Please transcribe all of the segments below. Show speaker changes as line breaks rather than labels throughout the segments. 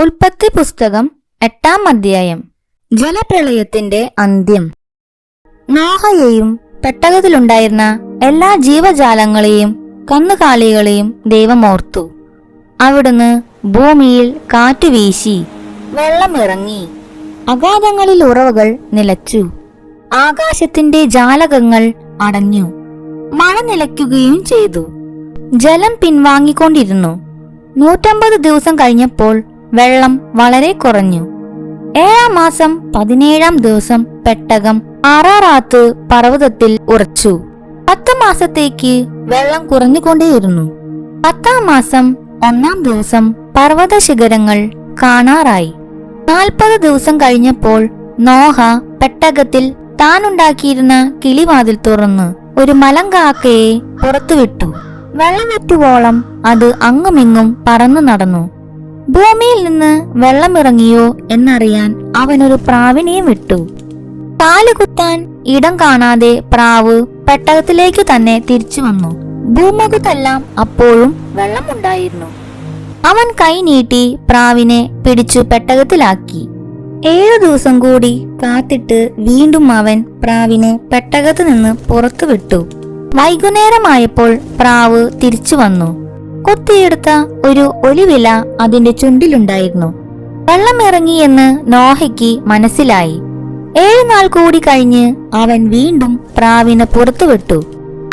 ഉൽപ്പത്തി പുസ്തകം എട്ടാം അധ്യായം. ജലപ്രളയത്തിന്റെ അന്ത്യം. നോഹയെയും പെട്ടകത്തിലുണ്ടായിരുന്ന എല്ലാ ജീവജാലങ്ങളെയും കന്നുകാലികളെയും ദൈവം ഓർത്തു അവിടുന്ന് ഭൂമിയിൽ കാറ്റ് വീശി വെള്ളമിറങ്ങി. അഗാധങ്ങളിൽ ഉറവുകൾ നിലച്ചു. ആകാശത്തിന്റെ ജാലകങ്ങൾ അടഞ്ഞു. മഴ നിലയ്ക്കുകയും ചെയ്തു. ജലം പിൻവാങ്ങിക്കൊണ്ടിരുന്നു. നൂറ്റമ്പത് ദിവസം കഴിഞ്ഞപ്പോൾ വെള്ളം വളരെ കുറഞ്ഞു. ഏഴാം മാസം പതിനേഴാം ദിവസം പെട്ടകം ആറാറാത്ത് പർവതത്തിൽ ഉറച്ചു. പത്ത് മാസത്തേക്ക് വെള്ളം കുറഞ്ഞുകൊണ്ടേയിരുന്നു. പത്താം മാസം ഒന്നാം ദിവസം പർവത ശിഖരങ്ങൾ കാണാറായി. നാൽപ്പത് ദിവസം കഴിഞ്ഞപ്പോൾ നോഹ പെട്ടകത്തിൽ താനുണ്ടാക്കിയിരുന്ന കിളിവാതിൽ തുറന്ന് ഒരു മലങ്കാക്കയെ പുറത്തുവിട്ടു. വെള്ളമെറ്റുവോളം അത് അങ്ങുമിങ്ങും പറന്നു നടന്നു. ഭൂമിയിൽ നിന്ന് വെള്ളമിറങ്ങിയോ എന്നറിയാൻ അവനൊരു പ്രാവിനെയും വിട്ടു. കാലുകുത്താൻ ഇടം കാണാതെ പ്രാവ് പെട്ടകത്തിലേക്ക് തന്നെ തിരിച്ചു വന്നു. ഭൂമുഖത്തെല്ലാം അപ്പോഴും വെള്ളമുണ്ടായിരുന്നു. അവൻ കൈ നീട്ടി പ്രാവിനെ പിടിച്ചു പെട്ടകത്തിലാക്കി. ഏഴു ദിവസം കൂടി കാത്തിട്ട് വീണ്ടും അവൻ പ്രാവിനെ പെട്ടകത്ത് നിന്ന് പുറത്തു വിട്ടു വൈകുന്നേരമായപ്പോൾ പ്രാവ് തിരിച്ചു വന്നു. കൊത്തിയെടുത്ത ഒരു ഒലിവില അതിന്റെ ചുണ്ടിലുണ്ടായിരുന്നു. വെള്ളം ഇറങ്ങിയെന്ന് നോഹയ്ക്ക് മനസ്സിലായി. ഏഴുനാൾ കൂടി കഴിഞ്ഞ് അവൻ വീണ്ടും പ്രാവിനെ പുറത്തുവിട്ടു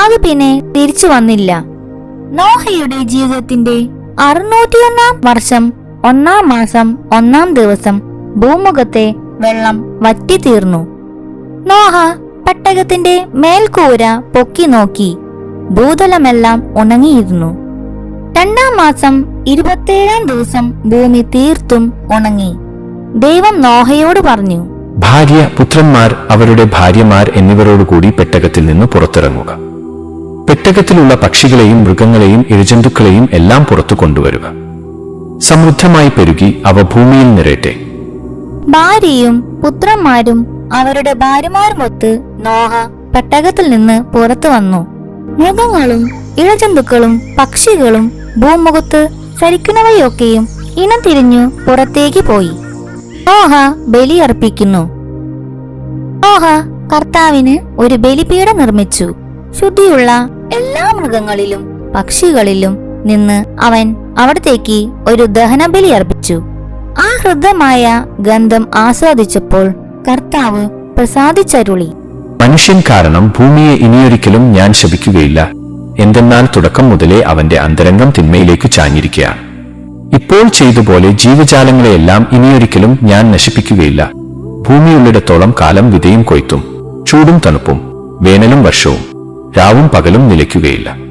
അത് പിന്നെ തിരിച്ചു വന്നില്ല. നോഹയുടെ ജീവിതത്തിന്റെ അറുന്നൂറ്റിയൊന്നാം വർഷം ഒന്നാം മാസം ഒന്നാം ദിവസം ഭൂമുഖത്തെ വെള്ളം വറ്റിത്തീർന്നു. നോഹ പെട്ടകത്തിന്റെ മേൽക്കൂര പൊക്കി നോക്കി. ഭൂതലമെല്ലാം ഉണങ്ങിയിരുന്നു. രണ്ടാം മാസം ഇരുപത്തേഴാം ദിവസം ഭൂമി തീർത്തും ഉണങ്ങി. ദൈവം നോഹയോട് പറഞ്ഞു
ഭാര്യ പുത്രന്മാർ അവരുടെ ഭാര്യമാർ എന്നിവരോട് കൂടി പെട്ടകത്തിൽ നിന്ന് പുറത്തിറങ്ങുക. പെട്ടകത്തിലുള്ള പക്ഷികളെയും മൃഗങ്ങളെയും ഇഴജന്തുക്കളെയും എല്ലാം പുറത്തു കൊണ്ടുവരുക. സമൃദ്ധമായി പെരുകി അവ ഭൂമിയിൽ നിറയട്ടെ.
ഭാര്യയും പുത്രന്മാരും അവരുടെ ഭാര്യമാരുമൊത്ത് നോഹ പെട്ടകത്തിൽ നിന്ന് പുറത്തു വന്നു. മൃഗങ്ങളും ഇഴജന്തുക്കളും പക്ഷികളും ഭൂമുഖത്ത് ചരിക്കുന്നവയൊക്കെയും ഇനം തിരിഞ്ഞു പുറത്തേക്ക് പോയി. നോഹ ബലിയർപ്പിക്കുന്നു നോഹ കർത്താവിന് ഒരു ബലിപീഠ നിർമ്മിച്ചു. ശുദ്ധിയുള്ള എല്ലാ മൃഗങ്ങളിലും പക്ഷികളിലും നിന്ന് അവൻ അവിടത്തേക്ക് ഒരു ദഹനബലി അർപ്പിച്ചു. ആ ഹൃദമായ ഗന്ധം ആസ്വാദിച്ചപ്പോൾ കർത്താവ് പ്രസാദിച്ചരുളി.
മനുഷ്യൻ കാരണം ഭൂമിയെ ഇനിയൊരിക്കലും ഞാൻ ശപിക്കുകയില്ല. എന്തെന്നാൽ തുടക്കം മുതലേ അവന്റെ അന്തരംഗം തിന്മയിലേക്ക് ചാഞ്ഞിരിക്കുകയാണ് ഇപ്പോൾ ചെയ്തുപോലെ ജീവജാലങ്ങളെയെല്ലാം ഇനിയൊരിക്കലും ഞാൻ നശിപ്പിക്കുകയില്ല. ഭൂമിയുള്ളിടത്തോളം കാലം വിതയും കൊയ്ത്തും. ചൂടും തണുപ്പും വേനലും വർഷവും രാവും പകലും നിലയ്ക്കുകയില്ല.